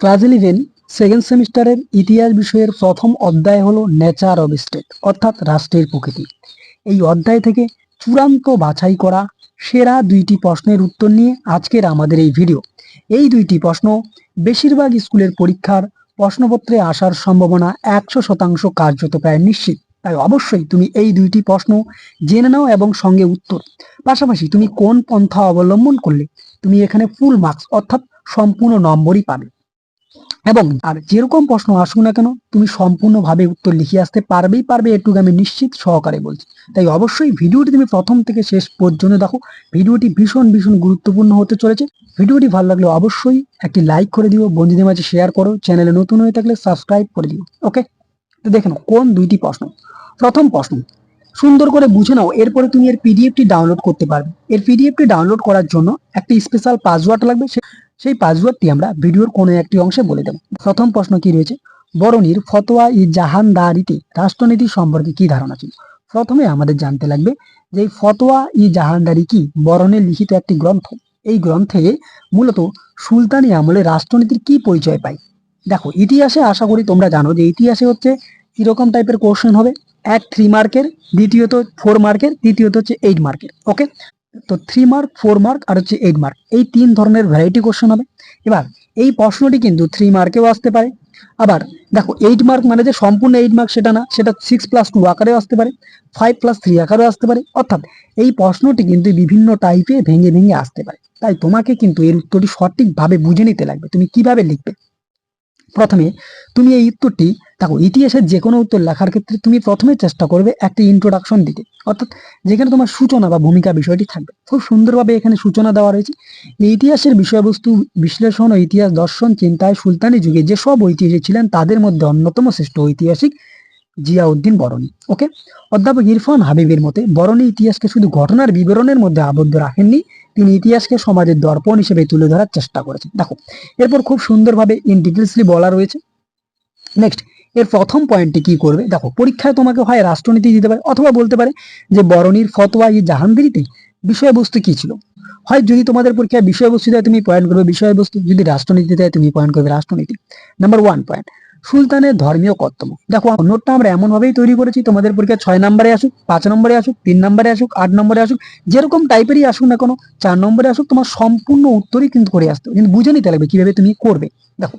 Class eleven second সেমিস্টারের ইতিহাস বিষয়ের প্রথম অধ্যায় হলো নেচার অব স্টেট অর্থাৎ রাষ্ট্রের প্রকৃতি। এই অধ্যায় থেকে চূড়ান্ত বাছাই করা সেরা দুইটি প্রশ্নের উত্তর নিয়ে আজকের আমাদের এই ভিডিও এই দুইটি প্রশ্ন বেশিরভাগ স্কুলের পরীক্ষার প্রশ্নপত্রে আসার সম্ভাবনা একশো শতাংশ কার্যত প্রায় নিশ্চিত। তাই অবশ্যই তুমি এই দুইটি প্রশ্ন জেনে নাও এবং সঙ্গে উত্তর। পাশাপাশি তুমি কোন পন্থা অবলম্বন করলে তুমি এখানে ফুল মার্কস অর্থাৎ সম্পূর্ণ নম্বরই পাবে। এবং আর যেরকম প্রশ্ন আসুক না কেন, তুমি সম্পূর্ণভাবে উত্তর লিখে আসতে পারবেই পারবে, এটুকু আমি নিশ্চিত সহকারে বলছি। তাই অবশ্যই ভিডিওটি তুমি প্রথম থেকে শেষ পর্যন্ত দেখো। ভিডিওটি ভীষণ ভীষণ গুরুত্বপূর্ণ হতে চলেছে। ভিডিওটি ভালো লাগলে অবশ্যই একটি লাইক করে দিও, বন্ধুদের মাঝে শেয়ার করো চ্যানেলে নতুন হয়ে থাকলে সাবস্ক্রাইব করে দিও ওকে তো দেখে কোন দুইটি প্রশ্ন? প্রথম প্রশ্ন, সুন্দর করে বুঝে নাও, এরপরে তুমি এর পিডিএফটি ডাউনলোড করতে পারবে। এর পিডিএফটি ডাউনলোড করার জন্য একটি স্পেশাল পাসওয়ার্ড লাগবে সেই পাসওয়ার্ডটি আমরা ভিডিওর কোনো একটি অংশে বলে দেব। প্রথম প্রশ্ন কি রয়েছে? বরণীর ফতোয়া ই জাহানদারিতে রাষ্ট্রনীতি সম্পর্কে কি ধারণা ছিল? প্রথমে আমাদের জানতে লাগবে যে ফতোয়া ই জাহানদারি কি বরণের লিখিত একটি গ্রন্থ? এই গ্রন্থে মূলত সুলতানি আমলে রাষ্ট্রনীতির কি পরিচয় পাই দেখো, ইতিহাসে আশা করি তোমরা জানো যে ইতিহাসে হচ্ছে এরকম টাইপের কোশ্চেন হবে। এক থ্রি মার্কের দ্বিতীয়ত ফোর মার্কের তৃতীয়ত হচ্ছে এইট মার্কের ওকে তো থ্রি মার্ক ফোর মার্ক আর হচ্ছে এইট মার্ক এই তিন ধরনের ভ্যারাইটি কোশ্চেন হবে। এবার এই প্রশ্নটি কিন্তু থ্রি মার্কেও আসতে পারে। আবার দেখো এইট মার্ক মানে যে সম্পূর্ণ এইট মার্ক সেটা না, সেটা সিক্স প্লাস টু আকারেও আসতে পারে ফাইভ প্লাস থ্রি আকারেও আসতে পারে। অর্থাৎ এই প্রশ্নটি কিন্তু বিভিন্ন টাইপে ভেঙে ভেঙে আসতে পারে। তাই তোমাকে কিন্তু এর উত্তরটি সঠিকভাবে বুঝে নিতে লাগবে। তুমি কীভাবে লিখবে? প্রথমে তুমি এই উত্তরটি, দেখো, ইতিহাসের যে কোনো উত্তর লেখার ক্ষেত্রে তুমি প্রথমে চেষ্টা করবে একটি ইন্ট্রোডাকশন দিতে। অর্থাৎ যেখানে তোমার সূচনা বা ভূমিকা বিষয়টি থাকবে। খুব সুন্দরভাবে এখানে সূচনা দেওয়া রয়েছে। ইতিহাসের বিষয়বস্তু, বিশ্লেষণ ও ইতিহাস দর্শন, চিন্তায়, সুলতানি যুগে যেসব ঐতিহাসিক ছিলেন, তাদের মধ্যে অন্যতম শ্রেষ্ঠ ঐতিহাসিক জিয়াউদ্দিন বরণী। ওকে? অধ্যাপক ইরফান হাবিবের মতে, বরণী ইতিহাসকে শুধু ঘটনার বিবরণের মধ্যে আবদ্ধ রাখেননি তিনি ইতিহাসকে সমাজের দর্পণ হিসেবে তুলে ধরার চেষ্টা করেছেন। দেখো, এরপর খুব সুন্দরভাবে ইন ডিটেলসলি বলা রয়েছে। নেক্সট এর প্রথম পয়েন্টটি কি করবে? দেখো, পরীক্ষায় তোমাকে হয় রাষ্ট্রনীতি দিতে পারে অথবা বলতে পারে যে বরণীর ফতোয়া ই জাহাঙ্গীরিতে বিষয়বস্তু কি ছিল? হয় যদি তোমাদের পরীক্ষায় বিষয়বস্তু দেয়, তুমি পয়েন্ট করবে বিষয়বস্তু। যদি রাষ্ট্রনীতি দেয়, তুমি পয়েন্ট করবে রাষ্ট্রনীতি। নাম্বার ওয়ান পয়েন্ট সুলতানের ধর্মীয় কর্তব্য। দেখো নোটটা আমরা এমন ভাবেই তৈরি করেছি, তোমাদের পরীক্ষা ছয় নম্বরে আসুক, পাঁচ নম্বরে আসুক, তিন নম্বরে আসুক, আট নম্বরে আসুক, যেরকম টাইপেরই আসুক না কোনো, চার নম্বরে আসুক, তোমার সম্পূর্ণ উত্তরই কিন্তু করে আসতে কিন্তু বুঝে নিতে লাগবে কীভাবে তুমি করবে। দেখো,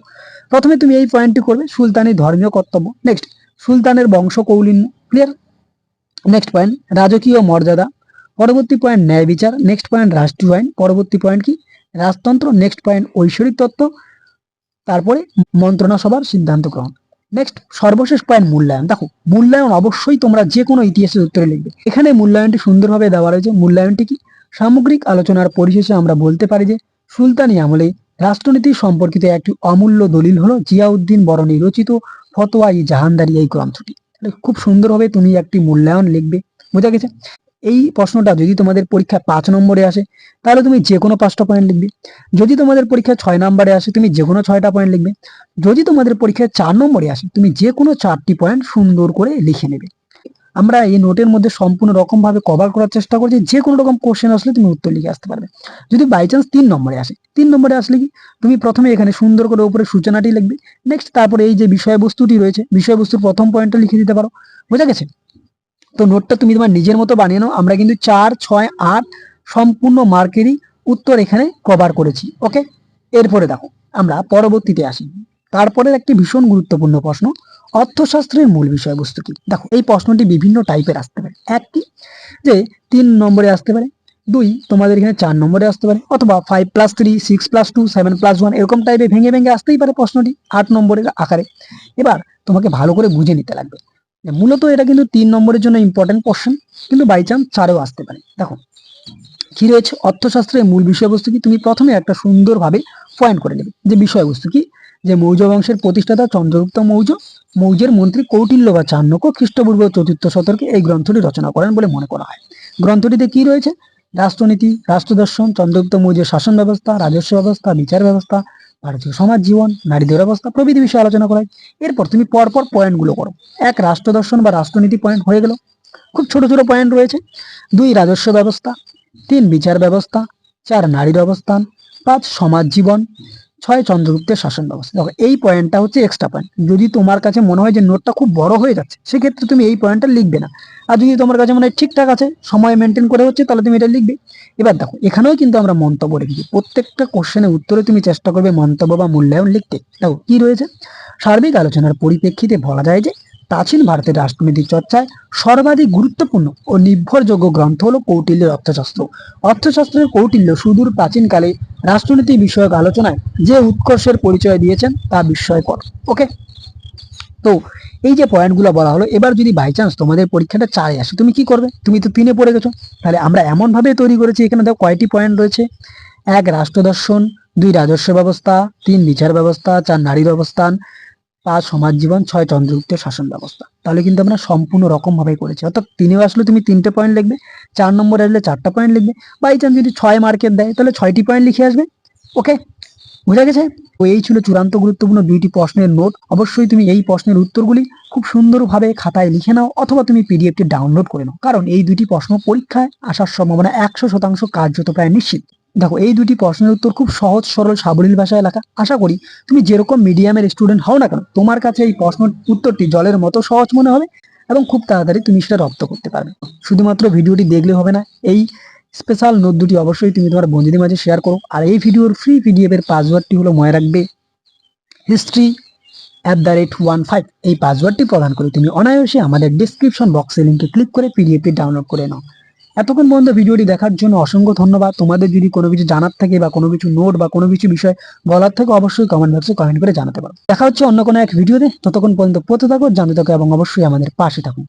প্রথমে তুমি এই পয়েন্টটি করবে, সুলতানের ধর্মীয় কর্তব্য। নেক্সট সুলতানের বংশ কৌলিন্য ক্লিয়ার নেক্সট পয়েন্ট রাজকীয় মর্যাদা। পরবর্তী পয়েন্ট ন্যায় বিচার নেক্সট পয়েন্ট রাষ্ট্রীয় আইন। পরবর্তী পয়েন্ট কি? রাজতন্ত্র। নেক্সট পয়েন্ট ঐশ্বরিক তত্ত্ব। তারপরে মন্ত্রণা সভার সিদ্ধান্ত গ্রহণ। নেক্সট সর্বশেষ পয়েন্ট মূল্যায়ন। দেখো, মূল্যায়ন অবশ্যই তোমরা যে কোনো ইতিহাসের উত্তরে লিখবে। এখানে মূল্যায়নটি সুন্দরভাবে দেওয়া রয়েছে। মূল্যায়নটি কি? সামগ্রিক আলোচনার পরিশেষে আমরা বলতে পারি যে, সুলতানি আমলে রাষ্ট্রনীতি সম্পর্কিত একটি অমূল্য দলিল হলো জিয়াউদ্দিন বরণী রচিত ফতোয়া ই জাহানদারি এই গ্রন্থটি। খুব সুন্দরভাবে তুমি একটি মূল্যায়ন লিখবে। বোঝা গেছে? এই প্রশ্নটা যদি তোমাদের পরীক্ষায় পাঁচ নম্বরে আসে, তাহলে তুমি যে কোনো পাঁচটা পয়েন্ট লিখবে। যদি তোমাদের পরীক্ষায় ছয় নম্বরে আসে, তুমি যে কোনো ছয়টা পয়েন্ট লিখবে। যদি তোমাদের পরীক্ষায় চার নম্বরে আসে, তুমি যে কোনো চারটি পয়েন্ট সুন্দর করে লিখে নেবে। আমরা এই নোটের মধ্যে সম্পূর্ণ রকম ভাবে কভার করার চেষ্টা করছি যে কোনো রকম কোশ্চেন আসলে তুমি উত্তর লিখে আসতে পারবে। যদি বাই চান্স তিন নম্বরে আসে, তিন নম্বরে আসলে কি? তুমি প্রথমে এখানে সুন্দর করে উপরে সূচনাটি লিখবে। নেক্সট তারপরে এই যে বিষয়বস্তুটি রয়েছে, বিষয়বস্তুর প্রথম পয়েন্টটা লিখে দিতে পারো। বোঝা গেছে? তো নোটটা তুমি তোমার নিজের মতো বানিয়ে নাও। আমরা কিন্তু চার, ছয়, আট সম্পূর্ণ মার্কেরই উত্তর এখানে কভার করেছি ওকে এরপরে দেখো, আমরা পরবর্তীতে আসি। তারপরের একটি ভীষণ গুরুত্বপূর্ণ প্রশ্ন, অর্থশাস্ত্রের মূল বিষয়বস্তু কি? দেখো, এই প্রশ্নটি বিভিন্ন টাইপের আসতে পারে। একটি, যে তিন নম্বরে আসতে পারে। দুই, তোমাদের এখানে চার নম্বরে আসতে পারে, অথবা five plus three six plus two seven plus one এরকম টাইপে ভেঙে ভেঙে আসতেই পারে প্রশ্নটি, আট নম্বরের আকারে। এবার তোমাকে ভালো করে বুঝে নিতে লাগবে। মূলত এটা কিন্তু তিন নম্বরের জন্য ইম্পর্টেন্ট কোশ্চেন কিন্তু বাই চান্স চারেও আসতে পারে। দেখো, কি রয়েছে? অর্থশাস্ত্রের মূল বিষয়বস্তু কি? তুমি প্রথমে একটা সুন্দরভাবে পয়েন্ট করে নেবে। যে বিষয়বস্তু কি? যে মৌর্য বংশের প্রতিষ্ঠাতা চন্দ্রগুপ্ত মৌর্য, মৌর্যের মন্ত্রী কৌটিল্য বা চাণক্য খ্রিস্টপূর্ব চতুর্থ শতকে এই গ্রন্থটি রচনা করেন বলে মনে করা হয়। গ্রন্থটিতে কি রয়েছে? রাষ্ট্রনীতি, রাষ্ট্রদর্শন, চন্দ্রগুপ্ত মৌর্যের শাসন ব্যবস্থা, রাজস্ব ব্যবস্থা, বিচার ব্যবস্থা ভারতীয় সমাজ, জীবন, নারীদের অবস্থা, প্রভৃতি বিষয়ে আলোচনা করা হয় এরপর তুমি পরপর পয়েন্টগুলো করো। এক, রাষ্ট্র দর্শন বা রাষ্ট্রনীতি পয়েন্ট হয়ে গেল। খুব ছোট ছোট পয়েন্ট রয়েছে। দুই, রাজস্ব ব্যবস্থা। তিন, বিচার ব্যবস্থা। চার, নারীর অবস্থান। পাঁচ, সমাজ জীবন। ছয় চন্দ্রগুপ্তের শাসন ব্যবস্থা। দেখো, এই পয়েন্টটা হচ্ছে এক্সট্রা পয়েন্ট যদি তোমার কাছে মনে হয় যে নোটটা খুব বড় হয়ে যাচ্ছে, সেক্ষেত্রে তুমি এই পয়েন্টটা লিখবে না। আর যদি তোমার কাছে মনে হয় ঠিকঠাক আছে, সময় মেনটেন করে হচ্ছে, তাহলে তুমি এটা লিখবে। এবার দেখো, এখানেও কিন্তু আমরা মন্তব্য রেখেছি। প্রত্যেকটা কোশ্চেনের উত্তরে তুমি চেষ্টা করবে মন্তব্য বা মূল্যায়ন লিখতে। দেখো, কি রয়েছে? সার্বিক আলোচনার পরিপ্রেক্ষিতে বলা যায় যে প্রাচীন ভারতের রাজনৈতিক চর্চায় সর্বাধিক গুরুত্বপূর্ণ ও নির্ভরযোগ্য গ্রন্থ হলো কৌটিল্যের অর্থশাস্ত্র। অর্থশাস্ত্রের কৌটিল্য সুদূর প্রাচীনকালে রাজনীতি বিষয়ক আলোচনায় যে উৎকর্ষের পরিচয় দিয়েছেন তা বিস্ময়কর। ওকে তো এই যে পয়েন্টগুলো বলা হলো, এবার যদি বাই চান্স তোমাদের পরীক্ষাটা চারে আসে, তুমি কি করবে? তুমি তো তিনে পড়ে গেছো। তাহলে আমরা এমন ভাবে তৈরি করেছি, এখানে দেখো কয়টি পয়েন্ট রয়েছে। এক রাষ্ট্র দর্শন দুই, রাজস্ব ব্যবস্থা, তিন, বিচার ব্যবস্থা, চার নারীর অবস্থান পাঁচ সমাজ জীবন ছয় চন্দ্রগুপ্তের শাসন ব্যবস্থা। তাহলে কিন্তু আমরা সম্পূর্ণ রকম ভাবে করেছি। অর্থাৎ তিনেও আসলে তুমি তিনটে পয়েন্ট লিখবে, চার নম্বর আসলে চারটা পয়েন্ট লিখবে। বাই চান্স যদি ছয় মার্কের দেয়, তাহলে ছয়টি পয়েন্ট লিখে আসবে। ওকে বুঝা গেছে? তো এই ছিল চূড়ান্ত গুরুত্বপূর্ণ দুইটি প্রশ্নের নোট। অবশ্যই তুমি এই প্রশ্নের উত্তরগুলি খুব সুন্দরভাবে খাতায় লিখে নাও অথবা তুমি পিডিএফটি ডাউনলোড করে নাও। কারণ এই দুটি প্রশ্ন পরীক্ষায় আসার সম্ভাবনা একশো শতাংশ কার্যত প্রায় নিশ্চিত। দেখো, এই দুটি প্রশ্নের উত্তর খুব সহজ, সরল, সাবলীল ভাষায় লেখা আশা করি তুমি যেরকম মিডিয়ামের স্টুডেন্ট হও না কেন, তোমার কাছে এই প্রশ্ন উত্তরটি জলের মতো সহজ মনে হবে এবং খুব তাড়াতাড়ি তুমি সেটা রপ্ত করতে পারবে। শুধুমাত্র ভিডিওটি দেখলে হবে না, এই স্পেশাল নোট দুটি অবশ্যই তুমি তোমার বন্ধুদের মাঝে শেয়ার করো। আর এই ভিডিওর ফ্রি পিডিএফ এর পাসওয়ার্ডটি হলো মনে রাখবে history at the rate one five এই পাসওয়ার্ডটি প্রদান করে তুমি অনায়াসে আমাদের ডিসক্রিপশন বক্সে লিঙ্কে ক্লিক করে পিডিএফটি ডাউনলোড করে নাও। এতক্ষণ পর্যন্ত ভিডিওটি দেখার জন্য অসংখ্য ধন্যবাদ। তোমাদের যদি কোনো কিছু জানার থাকে বা কোনো কিছু নোট বা কোনো কিছু বিষয় বলার থাকে, অবশ্যই কমেন্ট বক্সে কমেন্ট করে জানাতে পারো। দেখা হচ্ছে অন্য কোনো এক ভিডিওতে। ততক্ষণ পর্যন্ত পড়তে থাকো, জানতে থাকো এবং অবশ্যই আমাদের পাশে থাকুন